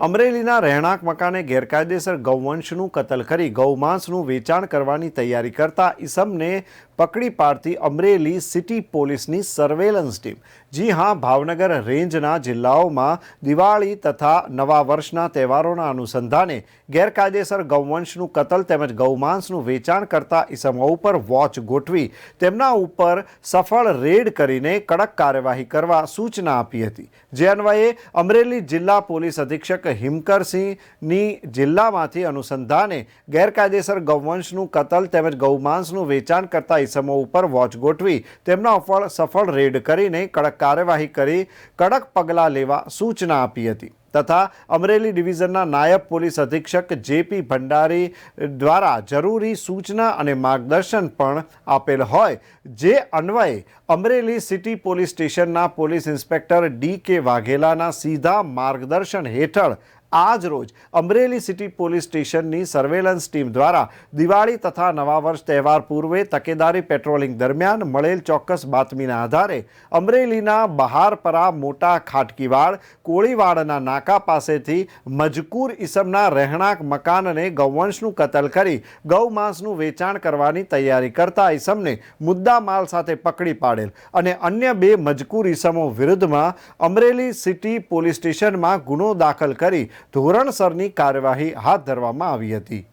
અમરેલીના રહેણાંક મકાને ગેરકાયદેસર ગૌવંશનું કતલ કરી ગૌમાંસનું વેચાણ કરવાની તૈયારી કરતા ઈસમને પકડી પાડતી અમરેલી સિટી પોલીસની સર્વેલન્સ ટીમ. જી હા, ભાવનગર રેન્જના જિલ્લાઓમાં દિવાળી તથા નવા વર્ષના તહેવારોના અનુસંધાને ગેરકાયદેસર ગૌવંશનું કતલ તેમજ ગૌમાંસનું વેચાણ કરતા ઈસમો ઉપર વોચ ગોઠવી તેમના ઉપર સફળ રેડ કરીને કડક કાર્યવાહી કરવા સૂચના આપી હતી. જે અન્વયે અમરેલી જિલ્લા પોલીસ અધિક્ષક હિમકરસિંહની જિલ્લામાંથી અનુસંધાને ગેરકાયદેસર ગૌવંશનું કતલ તેમજ ગૌમાંસનું વેચાણ કરતા ઈસમો ઉપર વોચ ગોઠવી તેમના ઉપર સફળ રેડ કરીને કડક કાર્યવાહી કરી કડક પગલાં લેવા સૂચના આપી હતી. તથા અમરેલી ડિવિઝનના નાયબ પોલીસ અધિક્ષક જેપી ભંડારી દ્વારા જરૂરી સૂચના અને માર્ગદર્શન પણ આપેલ હોય, જે અન્વયે અમરેલી સિટી પોલીસ સ્ટેશનના પોલીસ ઇન્સ્પેક્ટર ડી કે વાઘેલાના સીધા માર્ગદર્શન હેઠળ આજ રોજ અમરેલી સિટી પોલીસ સ્ટેશનની સર્વેલન્સ ટીમ દ્વારા દિવાળી તથા નવા વર્ષ તહેવાર પૂર્વે તકેદારી પેટ્રોલિંગ દરમિયાન મળેલ ચોક્કસ બાતમીના આધારે અમરેલીના બહારપરા મોટા ખાટકીવાડ, કોળીવાડના નાકા પાસેથી મજકૂર ઇસમના રહેણાંક મકાનને ગૌવંશનું કતલ કરી ગૌમાંસનું વેચાણ કરવાની તૈયારી કરતા ઇસમને મુદ્દા માલ સાથે પકડી પાડેલ અને અન્ય બે મજકૂર ઇસમો વિરુદ્ધમાં અમરેલી સિટી પોલીસ સ્ટેશનમાં ગુનો દાખલ કરી ધોરણસરની કાર્યવાહી હાથ ધરવામાં આવી હતી.